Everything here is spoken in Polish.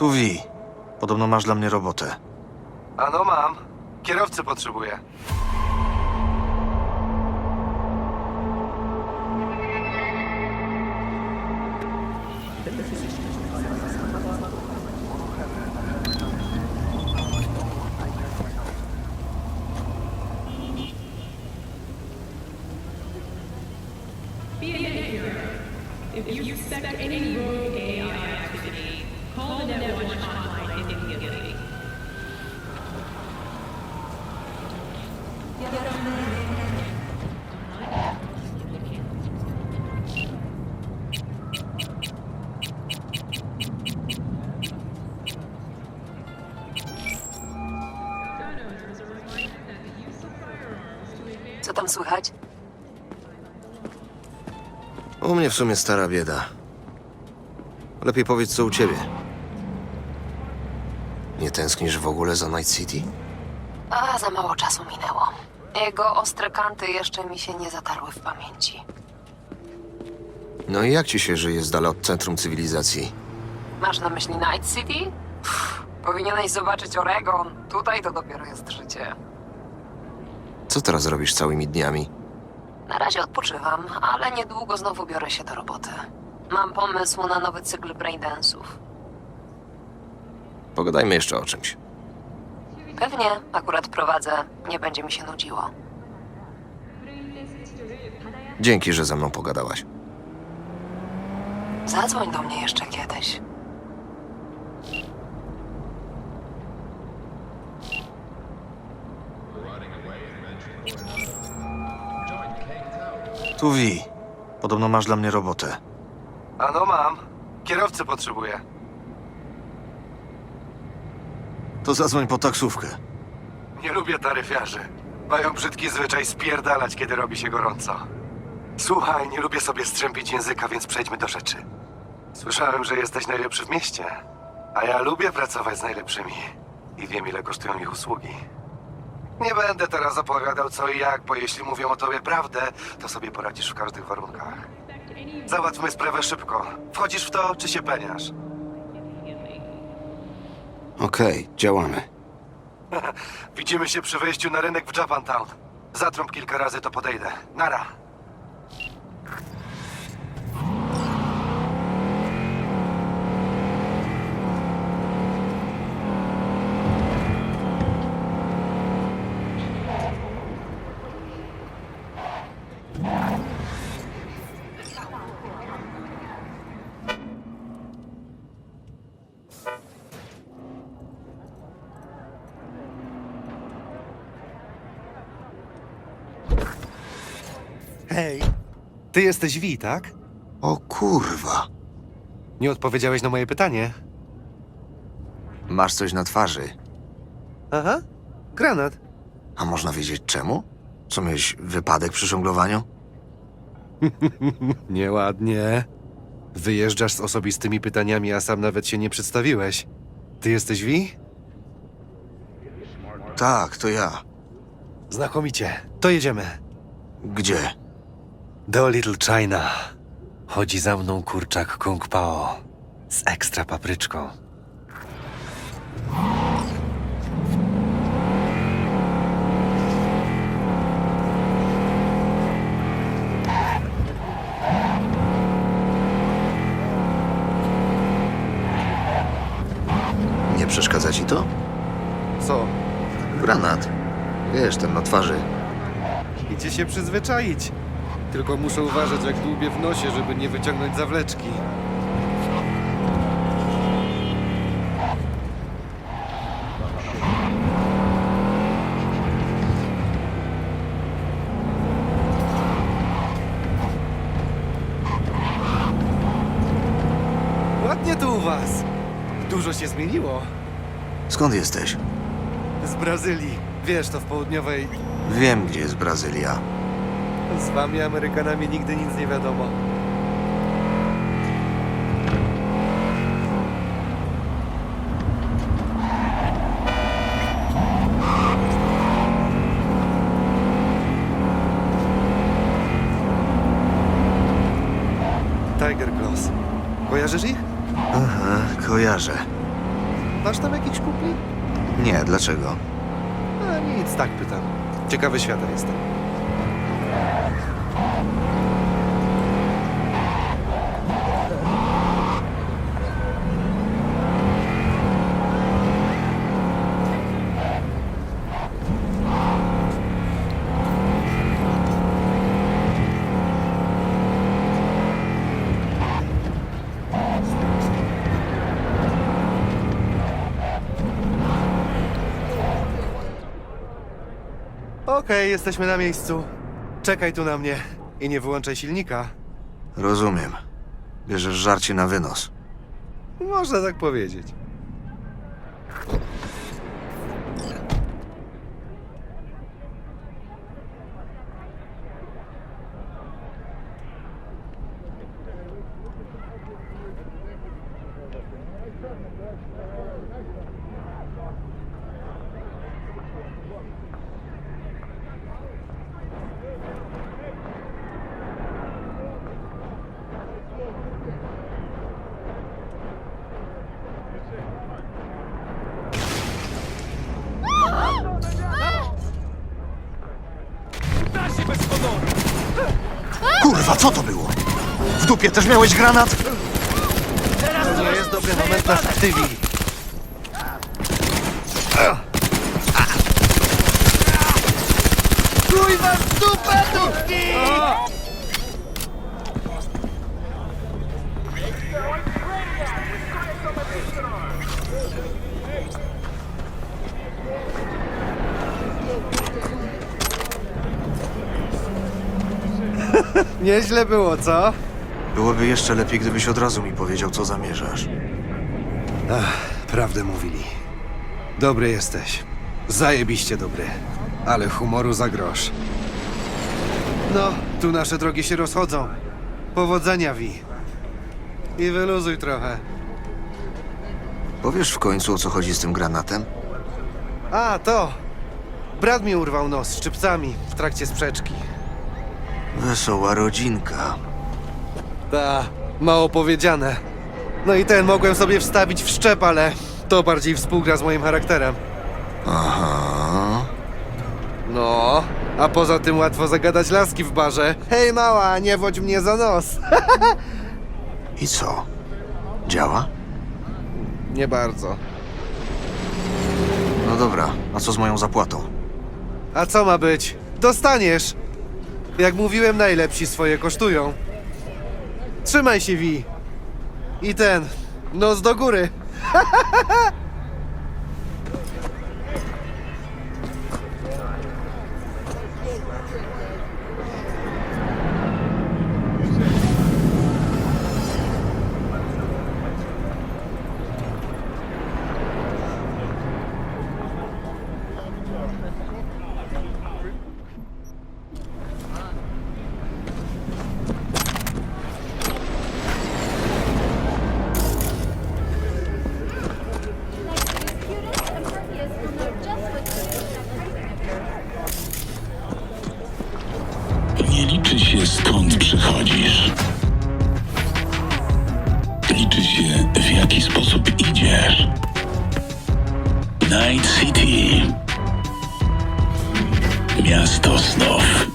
Tu Wi. Podobno masz dla mnie robotę. Ano mam. Kierowcy potrzebuję. Be advised, if you suspect any rogue Co tam słychać? U mnie w sumie stara bieda. Lepiej powiedz, co u ciebie. Nie tęsknisz w ogóle za Night City? A, za mało czasu minęło. Jego ostre kanty jeszcze mi się nie zatarły w pamięci. No i jak ci się żyje z dala od centrum cywilizacji? Masz na myśli Night City? Pff, powinieneś zobaczyć Oregon. Tutaj to dopiero jest życie. Co teraz robisz całymi dniami? Na razie odpoczywam, ale niedługo znowu biorę się do roboty. Mam pomysł na nowy cykl braindance'ów. Pogadajmy jeszcze o czymś. Pewnie, akurat prowadzę, nie będzie mi się nudziło. Dzięki, że ze mną pogadałaś. Zadzwoń do mnie jeszcze kiedyś. Tu Wi. Podobno masz dla mnie robotę. Ano mam. Kierowcy potrzebuję. To zadzwoń po taksówkę. Nie lubię taryfiarzy. Mają brzydki zwyczaj spierdalać, kiedy robi się gorąco. Słuchaj, nie lubię sobie strzępić języka, więc przejdźmy do rzeczy. Słyszałem, że jesteś najlepszy w mieście. A ja lubię pracować z najlepszymi. I wiem, ile kosztują ich usługi. Nie będę teraz opowiadał co i jak, bo jeśli mówią o tobie prawdę, to sobie poradzisz w każdych warunkach. Załatwmy sprawę szybko. Wchodzisz w to, czy się peniasz? Okej, działamy. Widzimy się przy wejściu na rynek w Japantown. Zatrąb kilka razy, to podejdę. Nara. Hej, ty jesteś Wi, tak? O kurwa. Nie odpowiedziałeś na moje pytanie. Masz coś na twarzy. Aha, granat. A można wiedzieć czemu? Co miałeś wypadek przy żonglowaniu? Nieładnie. Wyjeżdżasz z osobistymi pytaniami, a sam nawet się nie przedstawiłeś. Ty jesteś Wi? Tak, to ja. Znakomicie. To jedziemy. Gdzie? Do Little China. Chodzi za mną kurczak Kung Pao. Z ekstra papryczką. Nie przeszkadza ci to? Co? Granat. Wiesz, ten na twarzy. Idzie się przyzwyczaić. Tylko muszę uważać, jak dłubię w nosie, żeby nie wyciągnąć zawleczki. Ładnie tu u was. Dużo się zmieniło. Skąd jesteś? Z Brazylii. Wiesz, to w południowej... Wiem, gdzie jest Brazylia. Z wami Amerykanami nigdy nic nie wiadomo. Tiger Claws. Kojarzysz ich? Aha, kojarzę. Masz tam jakichś kumpli? Nie, dlaczego? A nic, tak pytam. Ciekawy świata jestem. Okej, jesteśmy na miejscu. Czekaj tu na mnie i nie wyłączaj silnika. Rozumiem. Bierzesz żarcie na wynos. Można tak powiedzieć. Kurwa, co to było? W dupie też miałeś granat? To jest dobry moment na aktywi. Kurwa, dupę dupki! Nieźle było, co? Byłoby jeszcze lepiej, gdybyś od razu mi powiedział, co zamierzasz. Prawdę mówili. Dobry jesteś. Zajebiście dobry. Ale humoru za grosz. No, tu nasze drogi się rozchodzą. Powodzenia, Wi. I wyluzuj trochę. Powiesz w końcu, o co chodzi z tym granatem? A, to! Brat mi urwał nos szczypcami w trakcie sprzeczki. Wesoła rodzinka. Ta, mało powiedziane. No i ten mogłem sobie wstawić w szczep, ale to bardziej współgra z moim charakterem. Aha. No, a poza tym łatwo zagadać laski w barze. Hej mała, nie wodź mnie za nos. I co? Działa? Nie bardzo. No dobra, a co z moją zapłatą? A co ma być? Dostaniesz! Jak mówiłem, najlepsi swoje kosztują. Trzymaj się, Wi. I ten, nos do góry. Liczy się w jaki sposób idziesz. Night City. Miasto snów.